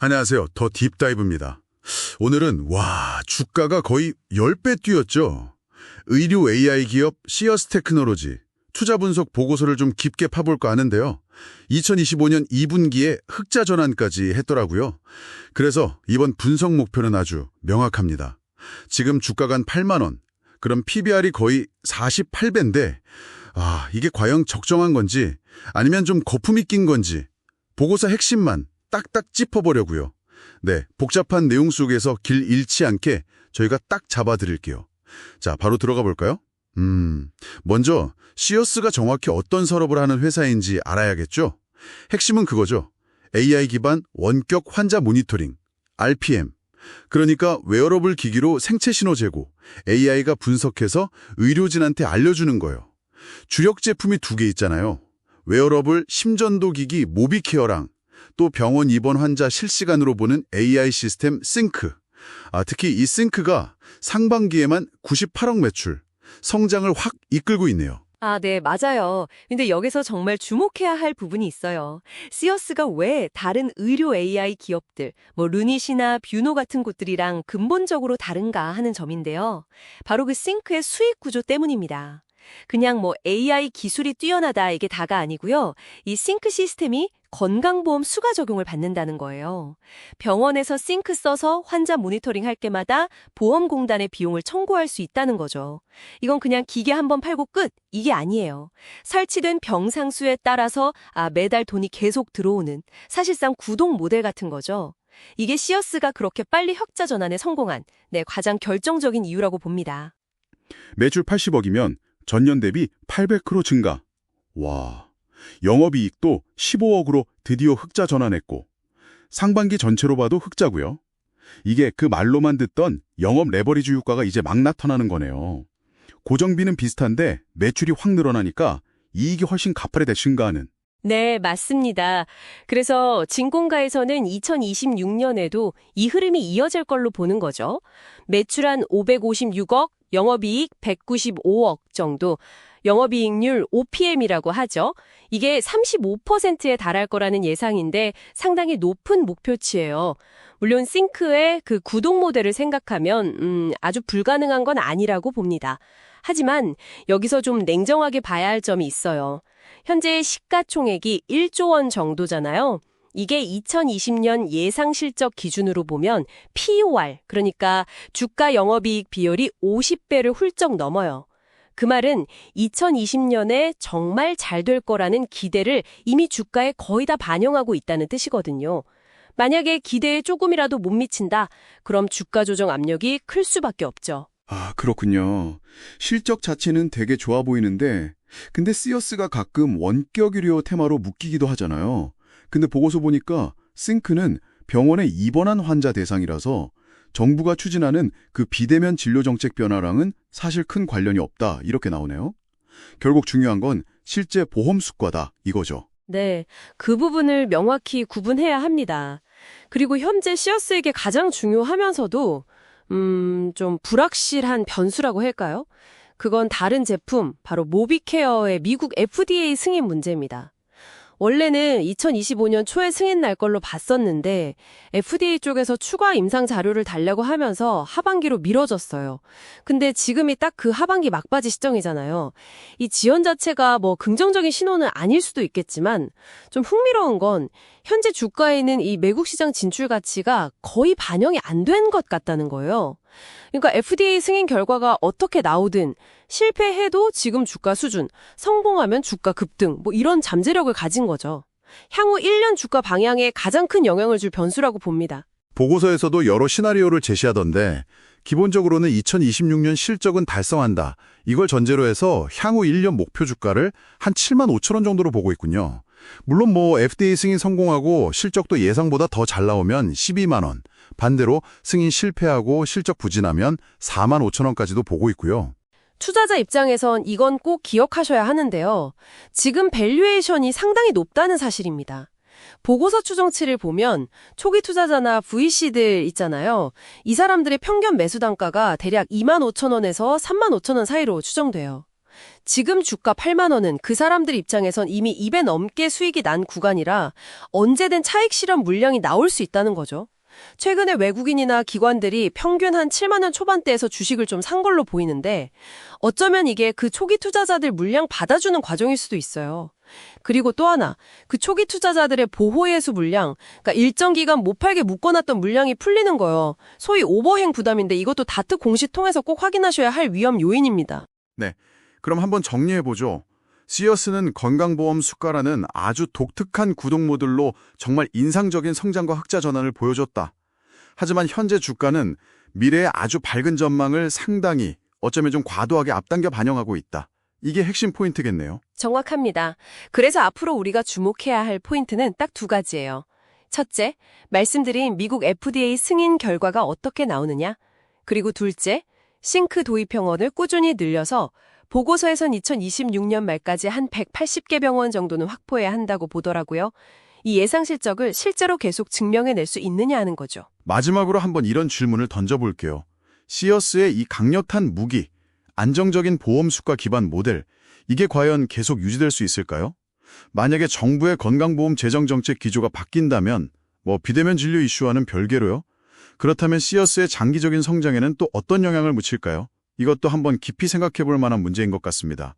안녕하세요. 더 딥다이브입니다. 오늘은 와 주가가 거의 10배 뛰었죠. 의류 AI 기업 시어스 테크놀로지 투자 분석 보고서를 좀 깊게 파볼까 하는데요. 2025년 2분기에 흑자 전환까지 했더라고요. 그래서 이번 분석 목표는 아주 명확합니다. 지금 주가가 한 8만 원, 그럼 PBR이 거의 48배인데 아 이게 과연 적정한 건지 아니면 좀 거품이 낀 건지 보고서 핵심만 딱딱 짚어보려고요. 네, 복잡한 내용 속에서 길 잃지 않게 저희가 딱 잡아드릴게요. 자, 바로 들어가 볼까요? 음, 먼저 시어스가 정확히 어떤 산업을 하는 회사인지 알아야겠죠? 핵심은 그거죠. AI 기반 원격 환자 모니터링, RPM. 그러니까 웨어러블 기기로 생체 신호 제고, AI가 분석해서 의료진한테 알려주는 거예요. 주력 제품이 두 개 있잖아요. 웨어러블 심전도 기기 모비케어랑 또 병원 입원 환자 실시간으로 보는 AI 시스템 싱크. 아, 특히 이 싱크가 상반기에만 98억 매출, 성장을 확 이끌고 있네요. 아, 네, 맞아요. 근데 여기서 정말 주목해야 할 부분이 있어요. 시어스가 왜 다른 의료 AI 기업들, 뭐 루닛이나 뷰노 같은 곳들이랑 근본적으로 다른가 하는 점인데요. 바로 그 싱크의 수익 구조 때문입니다. 그냥 뭐 AI 기술이 뛰어나다 이게 다가 아니고요. 이 싱크 시스템이 건강보험 수가 적용을 받는다는 거예요. 병원에서 싱크 써서 환자 모니터링 할 때마다 보험공단의 비용을 청구할 수 있다는 거죠. 이건 그냥 기계 한 번 팔고 끝 이게 아니에요. 설치된 병 상수에 따라서 아 매달 돈이 계속 들어오는 사실상 구독 모델 같은 거죠. 이게 시어스가 그렇게 빨리 혁자 전환에 성공한 네 가장 결정적인 이유라고 봅니다. 매출 80억이면 전년 대비 800% 증가. 와, 영업이익도 15억으로 드디어 흑자 전환했고 상반기 전체로 봐도 흑자고요. 이게 그 말로만 듣던 영업 레버리지 효과가 이제 막 나타나는 거네요. 고정비는 비슷한데 매출이 확 늘어나니까 이익이 훨씬 가파르게 증가하는. 네, 맞습니다. 그래서 진공가에서는 2026년에도 이 흐름이 이어질 걸로 보는 거죠. 매출 한 556억, 영업이익 195억 정도, 영업이익률 OPM이라고 하죠. 이게 35%에 달할 거라는 예상인데 상당히 높은 목표치예요. 물론 싱크의 그 구독 모델을 생각하면 음, 아주 불가능한 건 아니라고 봅니다. 하지만 여기서 좀 냉정하게 봐야 할 점이 있어요. 현재 시가총액이 1조 원 정도잖아요. 이게 2020년 예상 실적 기준으로 보면 POR, 그러니까 주가 영업이익 비율이 50배를 훌쩍 넘어요. 그 말은 2020년에 정말 잘 될 거라는 기대를 이미 주가에 거의 다 반영하고 있다는 뜻이거든요. 만약에 기대에 조금이라도 못 미친다, 그럼 주가 조정 압력이 클 수밖에 없죠. 아, 그렇군요. 실적 자체는 되게 좋아 보이는데, 근데 시어스가 가끔 원격 의료 테마로 묶이기도 하잖아요. 근데 보고서 보니까 싱크는 병원에 입원한 환자 대상이라서 정부가 추진하는 그 비대면 진료 정책 변화랑은 사실 큰 관련이 없다 이렇게 나오네요. 결국 중요한 건 실제 보험 수과다 이거죠. 네, 그 부분을 명확히 구분해야 합니다. 그리고 현재 시어스에게 가장 중요하면서도 음, 좀 불확실한 변수라고 할까요? 그건 다른 제품, 바로 모비케어의 미국 FDA 승인 문제입니다. 원래는 2025년 초에 승인 날 걸로 봤었는데 FDA 쪽에서 추가 임상 자료를 달라고 하면서 하반기로 미뤄졌어요. 근데 지금이 딱 그 하반기 막바지 시점이잖아요. 이 지연 자체가 뭐 긍정적인 신호는 아닐 수도 있겠지만 좀 흥미로운 건 현재 주가에 있는 이 외국 시장 진출 가치가 거의 반영이 안 된 것 같다는 거예요. 그러니까 FDA 승인 결과가 어떻게 나오든 실패해도 지금 주가 수준, 성공하면 주가 급등, 뭐 이런 잠재력을 가진 거죠. 향후 1년 주가 방향에 가장 큰 영향을 줄 변수라고 봅니다. 보고서에서도 여러 시나리오를 제시하던데 기본적으로는 2026년 실적은 달성한다. 이걸 전제로 해서 향후 1년 목표 주가를 한 7만 5천 원 정도로 보고 있군요. 물론 뭐 FDA 승인 성공하고 실적도 예상보다 더 잘 나오면 12만 원, 반대로 승인 실패하고 실적 부진하면 4만 5천 원까지도 보고 있고요. 투자자 입장에선 이건 꼭 기억하셔야 하는데요. 지금 밸류에이션이 상당히 높다는 사실입니다. 보고서 추정치를 보면 초기 투자자나 VC들 있잖아요. 이 사람들의 평균 매수 단가가 대략 2만 5천 원에서 3만 5천 원 사이로 추정돼요. 지금 주가 8만 원은 그 사람들 입장에선 이미 입에 넘게 수익이 난 구간이라 언제든 차익 실현 물량이 나올 수 있다는 거죠. 최근에 외국인이나 기관들이 평균 한 7만 원 초반대에서 주식을 좀 산 걸로 보이는데 어쩌면 이게 그 초기 투자자들 물량 받아주는 과정일 수도 있어요. 그리고 또 하나, 그 초기 투자자들의 보호예수 물량, 그러니까 일정 기간 못 팔게 묶어놨던 물량이 풀리는 거요. 소위 오버행 부담인데 이것도 다트 공시 통해서 꼭 확인하셔야 할 위험 요인입니다. 그럼 한번 정리해보죠. 시어스는 건강보험 수가라는 아주 독특한 구독 모델로 정말 인상적인 성장과 흑자 전환을 보여줬다. 하지만 현재 주가는 미래의 아주 밝은 전망을 상당히 어쩌면 좀 과도하게 앞당겨 반영하고 있다. 이게 핵심 포인트겠네요. 정확합니다. 그래서 앞으로 우리가 주목해야 할 포인트는 딱 두 가지예요. 첫째, 말씀드린 미국 FDA 승인 결과가 어떻게 나오느냐. 그리고 둘째, 싱크 도입 병원을 꾸준히 늘려서 보고서에선 2026년 말까지 한 180개 병원 정도는 확보해야 한다고 보더라고요. 이 예상 실적을 실제로 계속 증명해낼 수 있느냐 하는 거죠. 마지막으로 한번 이런 질문을 던져볼게요. 시어스의 이 강력한 무기, 안정적인 보험 수가 기반 모델, 이게 과연 계속 유지될 수 있을까요? 만약에 정부의 건강보험 재정 정책 기조가 바뀐다면, 뭐 비대면 진료 이슈와는 별개로요? 그렇다면 시어스의 장기적인 성장에는 또 어떤 영향을 미칠까요? 이것도 한번 깊이 생각해 볼 만한 문제인 것 같습니다.